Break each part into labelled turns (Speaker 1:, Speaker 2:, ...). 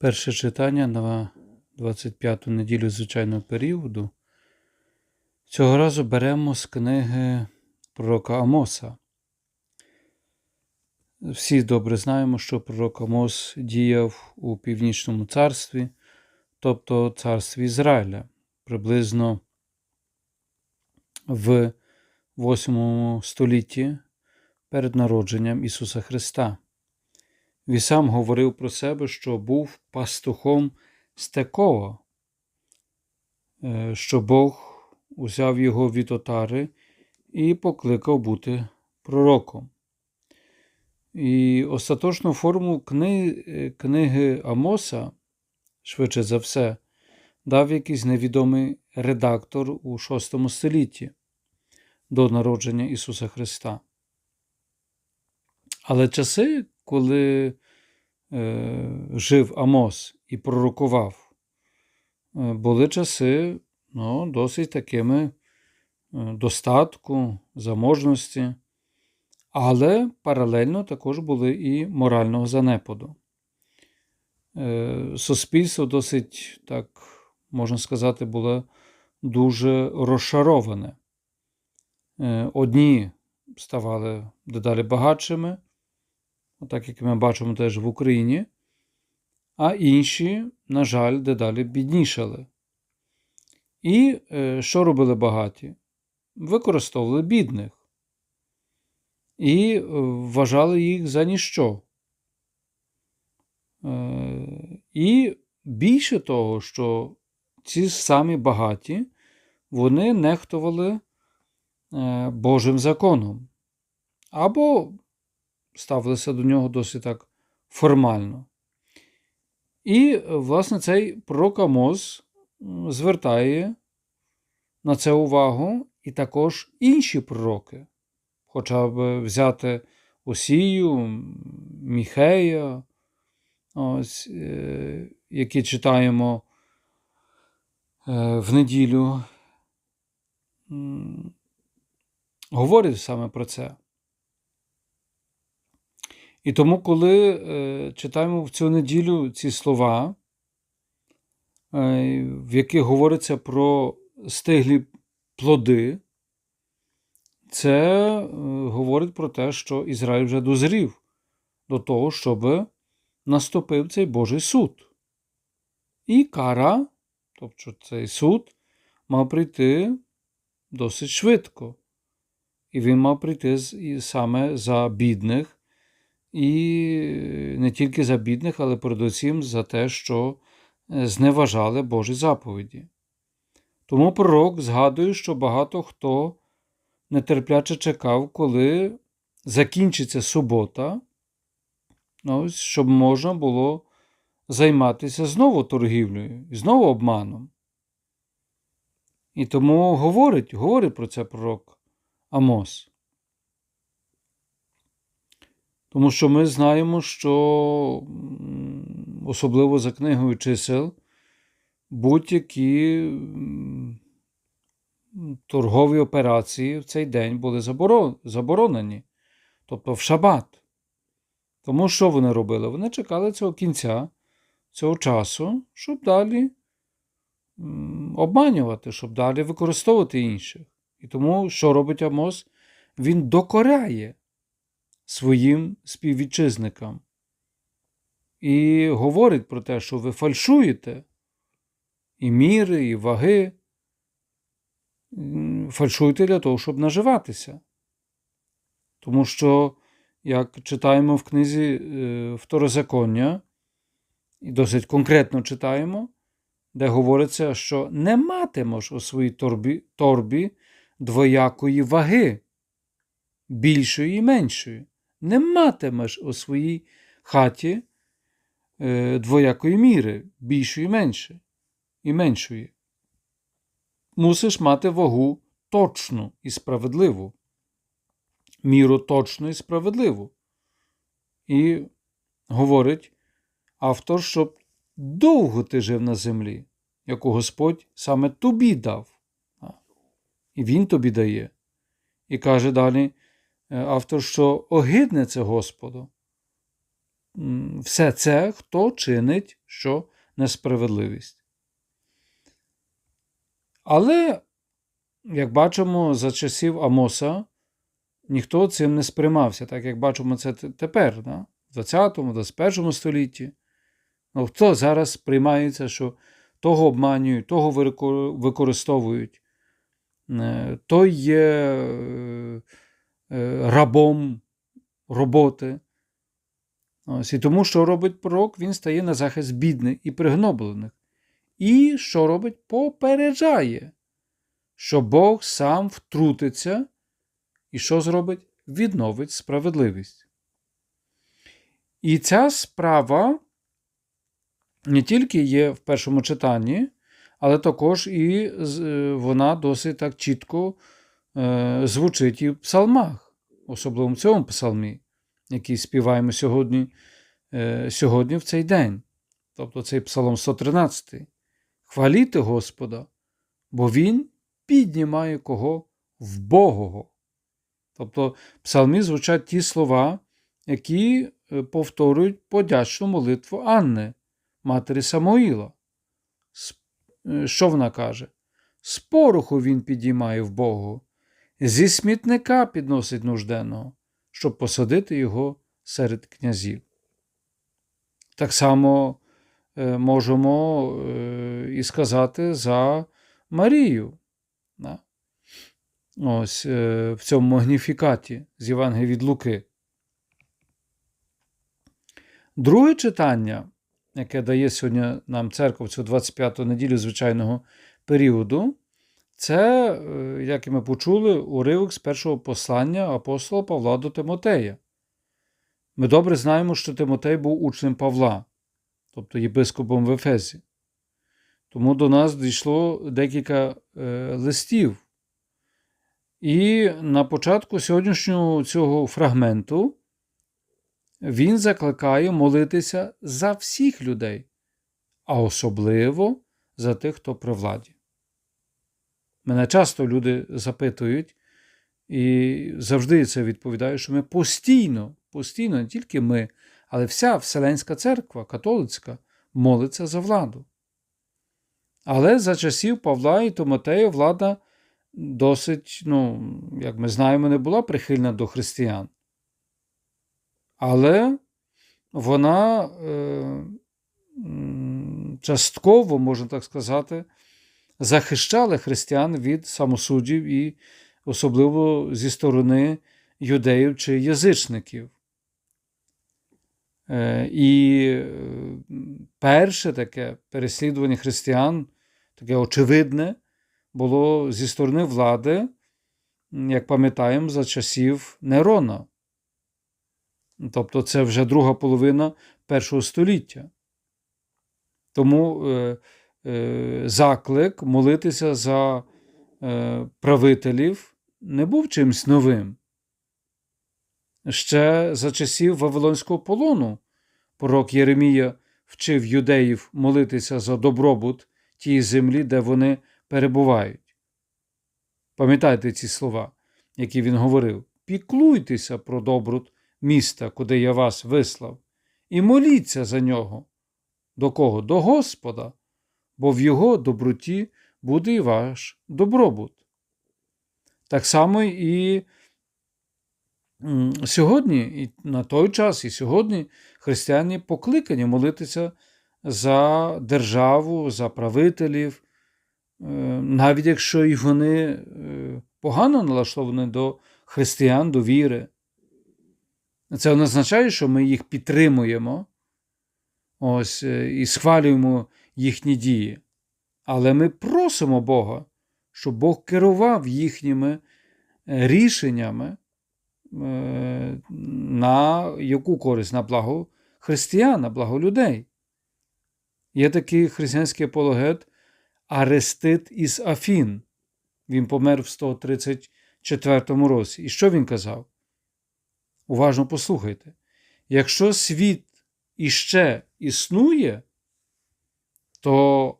Speaker 1: Перше читання на 25-ту неділю звичайного періоду. Цього разу беремо з книги пророка Амоса. Всі добре знаємо, що пророк Амос діяв у Північному царстві, тобто царстві Ізраїля, приблизно в 8 столітті перед народженням Ісуса Христа. Він сам говорив про себе, що був пастухом Стекова, е, що Бог узяв його від отари і покликав бути пророком. І остаточну форму книги, книги Амоса, швидше за все, дав якийсь невідомий редактор у VI столітті до народження Ісуса Христа. Але часи, коли е, жив Амос і пророкував, е, були часи ну, досить такими е, достатку, заможності, але паралельно також були і морального занепаду. Е, суспільство досить, так можна сказати, було дуже розшароване. Одні ставали дедалі багатшими, так як ми бачимо теж в Україні, а інші, на жаль, дедалі біднішали. І е, що робили багаті? Використовували бідних і е, вважали їх за ніщо. Е, і більше того, що ці самі багаті, вони нехтували Божим законом або ставилися до нього досить так формально. І, власне, цей пророк Амос звертає на це увагу і також інші пророки, хоча б взяти Осію, Міхея, ось, е, які читаємо е, в неділю, говорять саме про це. І тому, коли е, читаємо в цю неділю ці слова, е, в яких говориться про стиглі плоди, це е, говорить про те, що Ізраїль вже дозрів до того, щоб наступив цей Божий суд. І кара, тобто цей суд, мав прийти досить швидко. І він мав прийти саме за бідних і не тільки за бідних, але передусім за те, що е, зневажали Божі заповіді. Тому пророк згадує, що багато хто нетерпляче чекав, коли закінчиться субота, ось, щоб можна було займатися знову торгівлею знову обманом. І тому говорить, говорить про це пророк Амос. Тому що ми знаємо, що особливо за книгою чисел будь-які торгові операції в цей день були заборонені, тобто в шабат. Тому що вони робили? Вони чекали цього кінця, цього часу, щоб далі обманювати, щоб далі використовувати інших. І тому, що робить Амос? Він докоряє своїм співвітчизникам. І говорить про те, що ви фальшуєте і міри, і ваги, фальшуєте для того, щоб наживатися. Тому що, як читаємо в книзі е, Второзаконня, і досить конкретно читаємо, де говориться, що не матимеш у своїй торбі, торбі двоякої ваги, більшої і меншої не матимеш у своїй хаті е, двоякої міри, більшої і меншої, і меншої. Мусиш мати вагу точну і справедливу, міру точну і справедливу. І говорить автор, щоб довго ти жив на землі, яку Господь саме тобі дав. І Він тобі дає. І каже далі: автор, що огидне це Господу. все це, хто чинить що несправедливість. Але, як бачимо, за часів Амоса ніхто цим не сприймався, так як бачимо це тепер, да? в 20-21 столітті. Ну, хто зараз сприймається, що того обманюють, того використовують, е, той є е, е, рабом роботи. Ось, і тому, що робить пророк, він стає на захист бідних і пригноблених. І що робить? Попереджає, що Бог сам втрутиться і що зробить? Відновить справедливість. І ця справа не тільки є в першому читанні, але також і е, вона досить так чітко е, звучить і в псалмах, особливо в цьому псалмі, який співаємо сьогодні, е, сьогодні в цей день. Тобто цей псалом 113. Хваліти Господа, бо Він піднімає кого вбогого. Тобто в псалмі звучать ті слова, які е, повторюють подячну молитву Анни, матері Самоїла. Що вона каже? З пороху він підіймає в Богу, зі смітника підносить нужденного, щоб посадити його серед князів. Так само е, можемо е, і сказати за Марію. Ось е, в цьому магніфікаті з Євангелія від Луки. Друге читання, яке дає сьогодні нам церква в цю 25-ту неділю звичайного періоду, це, е, як і ми почули, уривок з першого послання апостола Павла до Тимотея. Ми добре знаємо, що Тимотей був учнем Павла, тобто єпископом в Ефезі. Тому до нас дійшло декілька е, листів. І на початку сьогоднішнього цього фрагменту він закликає молитися за всіх людей, а особливо за тих, хто при владі. Мене часто люди запитують, і завжди це відповідаю, що ми постійно, постійно, не тільки ми, але вся Вселенська церква католицька молиться за владу. Але за часів Павла і Тимотея влада досить, ну, як ми знаємо, не була прихильна до християн. Але вона е, частково, можна так сказати, захищала християн від самосуддів і особливо зі сторони юдеїв чи язичників. Е, І е, перше таке переслідування християн, таке очевидне, було зі сторони влади, як пам'ятаємо, за часів Нерона. Тобто це вже друга половина першого століття. Тому е, заклик молитися за е, правителів не був чимось новим. Ще за часів Вавилонського полону пророк Єремія вчив юдеїв молитися за добробут тієї землі, де вони перебувають. Пам'ятайте ці слова, які він говорив: піклуйтеся про добрут міста, куди я вас вислав, і моліться за нього. До кого? До Господа, бо в його доброті буде і ваш добробут. Так само і сьогодні, і на той час, і сьогодні християни покликані молитися за державу, за правителів, е, навіть якщо і вони е, погано налаштовані до християн, до віри. Це не означає, що ми їх підтримуємо ось, е, і схвалюємо їхні дії. Але ми просимо Бога, щоб Бог керував їхніми е, рішеннями е, на яку користь? На благо християн, на благо людей. Є такий християнський апологет Арестит із Афін. Він помер в 134 році. І що він казав? Уважно послухайте. Якщо світ іще існує, то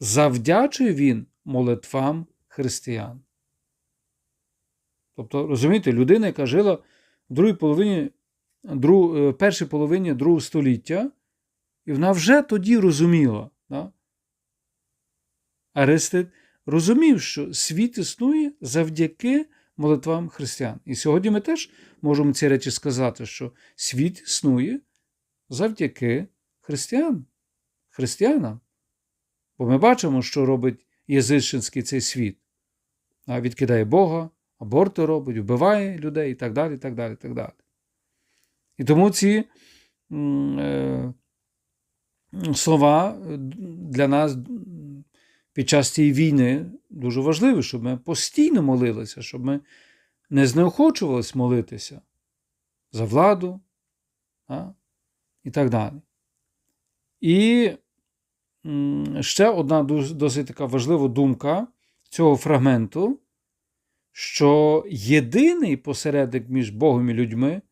Speaker 1: завдячує він молитвам християн. Тобто, розумієте, людина, яка жила в другій половині друг, е, першій половині другого століття, і вона вже тоді розуміла. Да? Аристид розумів, що світ існує завдяки молитвам християн. І сьогодні ми теж можемо ці речі сказати, що світ існує завдяки християн, християнам. Бо ми бачимо, що робить язичницький цей світ. Відкидає Бога, аборти робить, вбиває людей і так далі. І так далі, і так далі. І тому ці е, слова для нас під час цієї війни дуже важливі, щоб ми постійно молилися, щоб ми не знеохочувались молитися за владу а, і так далі. І ще одна досить така важлива думка цього фрагменту, що єдиний посередник між Богом і людьми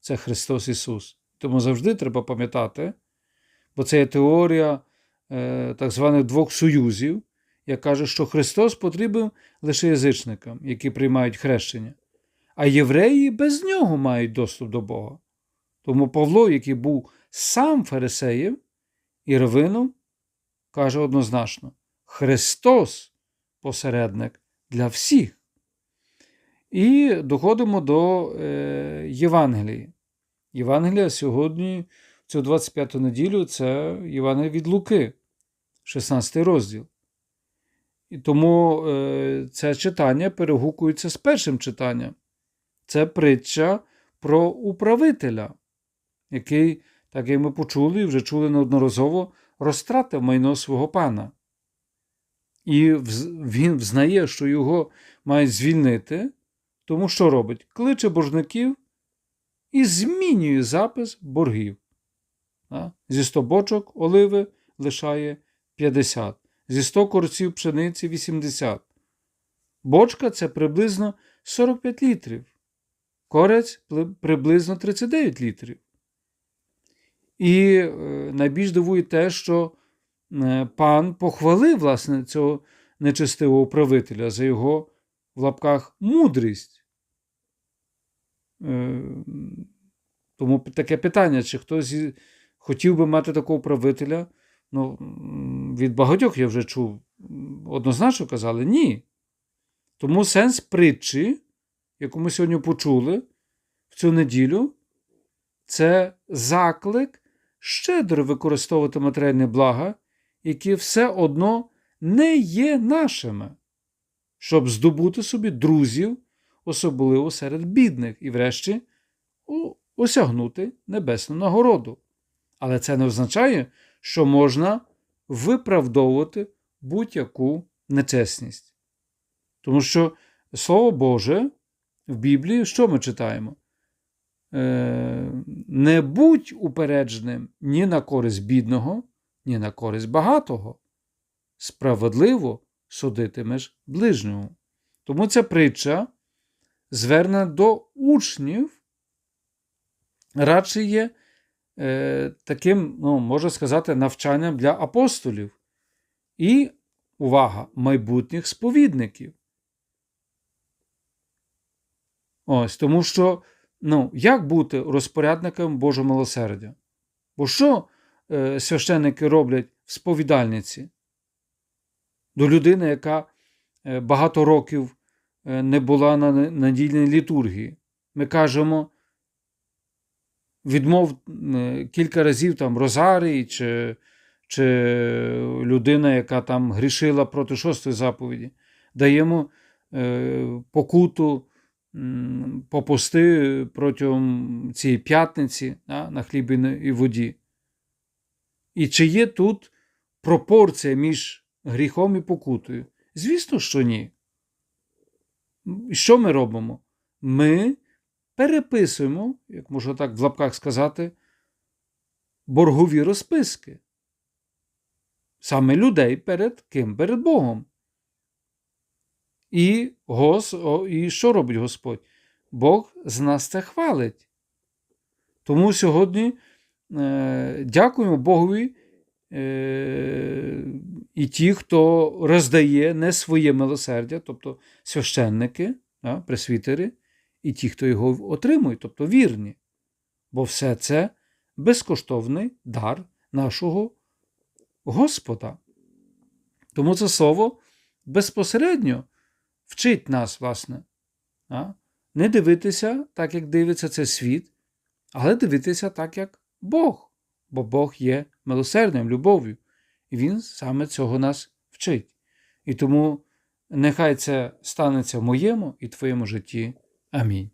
Speaker 1: це Христос Ісус. Тому завжди треба пам'ятати, бо це є теорія е, так званих двох союзів, яка каже, що Христос потрібен лише язичникам, які приймають хрещення, а євреї без нього мають доступ до Бога. Тому Павло, який був сам фарисеєм і равином, каже однозначно: Христос посередник для всіх. І доходимо до е, Євангелії. Євангелія сьогодні, цю 25 ту неділю, це Євангелія від Луки, 16 розділ. І тому е, це читання перегукується з першим читанням. Це притча про управителя, який, так як ми почули і вже чули неодноразово, розтратив майно свого пана. І він взнає, що його мають звільнити, тому що робить? Кличе боржників і змінює запис боргів. Зі 100 бочок оливи лишає 50, зі 100 корців пшениці 80. Бочка це приблизно 45 літрів, корець приблизно 39 літрів. І е, найбільш дивує те, що е, пан похвалив власне цього нечестивого управителя за його в лапках мудрість. Е, тому таке питання, чи хтось хотів би мати такого управителя, ну, від багатьох я вже чув, однозначно казали ні. Тому сенс притчі, яку ми сьогодні почули в цю неділю, це заклик щедро використовувати матеріальні блага, які все одно не є нашими, щоб здобути собі друзів, особливо серед бідних, і, врешті, осягнути небесну нагороду. Але це не означає, що можна виправдовувати будь-яку нечесність. Тому що Слово Боже в Біблії, що ми читаємо? Е, не будь упередженим ні на користь бідного, ні на користь багатого. Справедливо судитимеш ближнього. Тому ця притча звернена до учнів, радше є е, таким, ну, можна сказати, навчанням для апостолів і, увага, майбутніх сповідників. Ось, тому що ну, як бути розпорядником Божого милосердя? Бо що е, священники роблять в сповідальниці? До людини, яка е, багато років е, не була на надільній літургії. Ми кажемо, відмов е, кілька разів там Розарій, чи чи людина, яка там грішила проти шостої заповіді, даємо е, покуту попусти протягом цієї п'ятниці да, на хлібі і воді. І чи є тут пропорція між гріхом і покутою? Звісно, що ні. Що ми робимо? Ми переписуємо, як можна так в лапках сказати, боргові розписки. Саме людей перед ким? Перед Богом. І гос, і що робить Господь? Бог з нас це хвалить. Тому сьогодні е, дякуємо Богові е, і ті, хто роздає не своє милосердя, тобто священники, да, пресвітери, і ті, хто його отримують, тобто вірні. бо все це безкоштовний дар нашого Господа. Тому це слово безпосередньо вчить нас, власне, не дивитися так, як дивиться цей світ, але дивитися так, як Бог, бо Бог є милосердним, любов'ю, і Він саме цього нас вчить. І тому нехай це станеться в моєму і твоєму житті. Амінь.